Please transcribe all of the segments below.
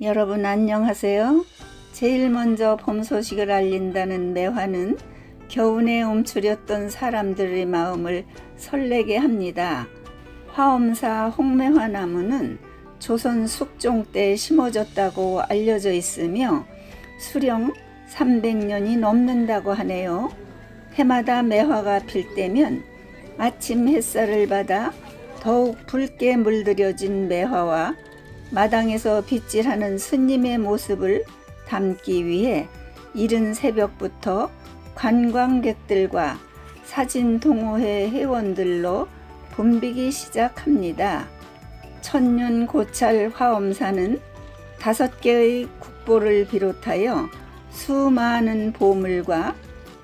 여러분 안녕하세요. 제일 먼저 봄 소식을 알린다는 매화는 겨우내 움츠렸던 사람들의 마음을 설레게 합니다. 화엄사 홍매화 나무는 조선 숙종 때 심어졌다고 알려져 있으며 수령 300년이 넘는다고 하네요. 해마다 매화가 필 때면 아침 햇살을 받아 더욱 붉게 물들여진 매화와 마당에서 빗질하는 스님의 모습을 담기 위해 이른 새벽부터 관광객들과 사진 동호회 회원들로 붐비기 시작합니다. 천년 고찰 화엄사는 다섯 개의 국보를 비롯하여 수많은 보물과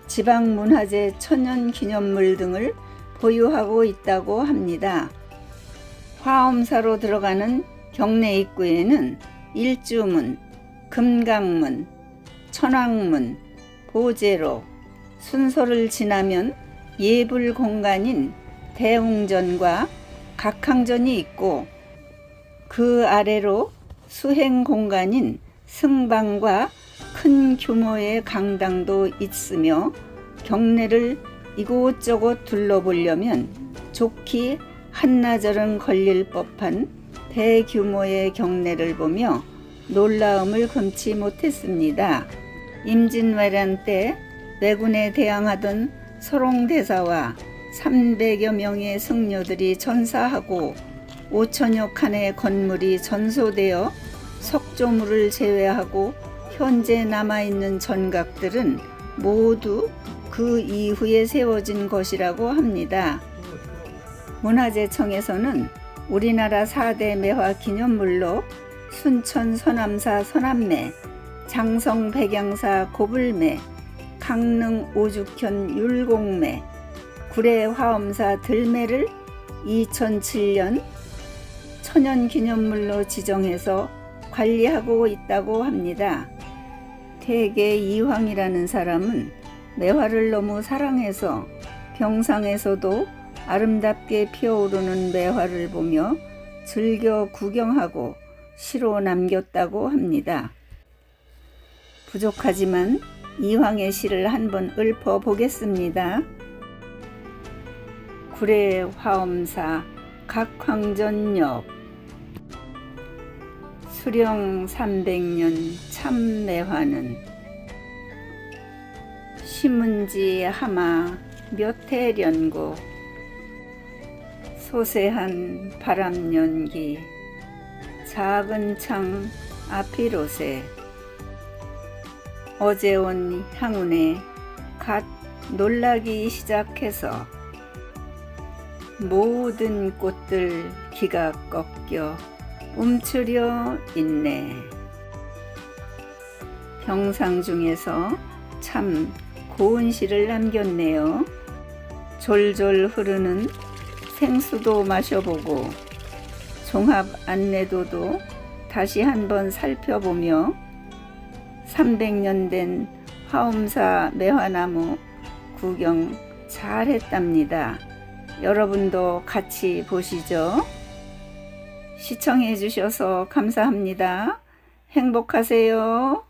지방문화재 천연 기념물 등을 보유하고 있다고 합니다. 화엄사로 들어가는 경내 입구에는 일주문, 금강문, 천왕문, 보제로, 순서를 지나면 예불 공간인 대웅전과 각항전이 있고 그 아래로 수행 공간인 승방과 큰 규모의 강당도 있으며 경내를 이곳저곳 둘러보려면 좋기 한나절은 걸릴 법한 대규모의 경내를 보며 놀라움을 금치 못했습니다. 임진왜란 때 왜군에 대항하던 서롱대사와 300여 명의 승려들이 전사하고 5천여 칸의 건물이 전소되어 석조물을 제외하고 현재 남아있는 전각들은 모두 그 이후에 세워진 것이라고 합니다. 문화재청에서는 우리나라 4대 매화 기념물로 순천 서남사 서남매, 장성 백양사 고불매, 강릉 오죽현 율곡매, 구례 화엄사 들매를 2007년 천연 기념물로 지정해서 관리하고 있다고 합니다. 태계 이황이라는 사람은 매화를 너무 사랑해서 병상에서도 아름답게 피어오르는 매화를 보며 즐겨 구경하고 시로 남겼다고 합니다. 부족하지만 이황의 시를 한번 읊어 보겠습니다. 구례 화엄사 각황전역 수령 300년 참매화는 심은지 하마 몇 해련고 소세한 바람 연기 작은 창 아피로세 어제 온 향운에 갓 놀라기 시작해서 모든 꽃들 기가 꺾여 움츠려 있네. 병상 중에서 참 고운 시를 남겼네요. 졸졸 흐르는 생수도 마셔보고 종합 안내도도 다시 한번 살펴보며 300년 된 화엄사 매화나무 구경 잘 했답니다. 여러분도 같이 보시죠. 시청해 주셔서 감사합니다. 행복하세요.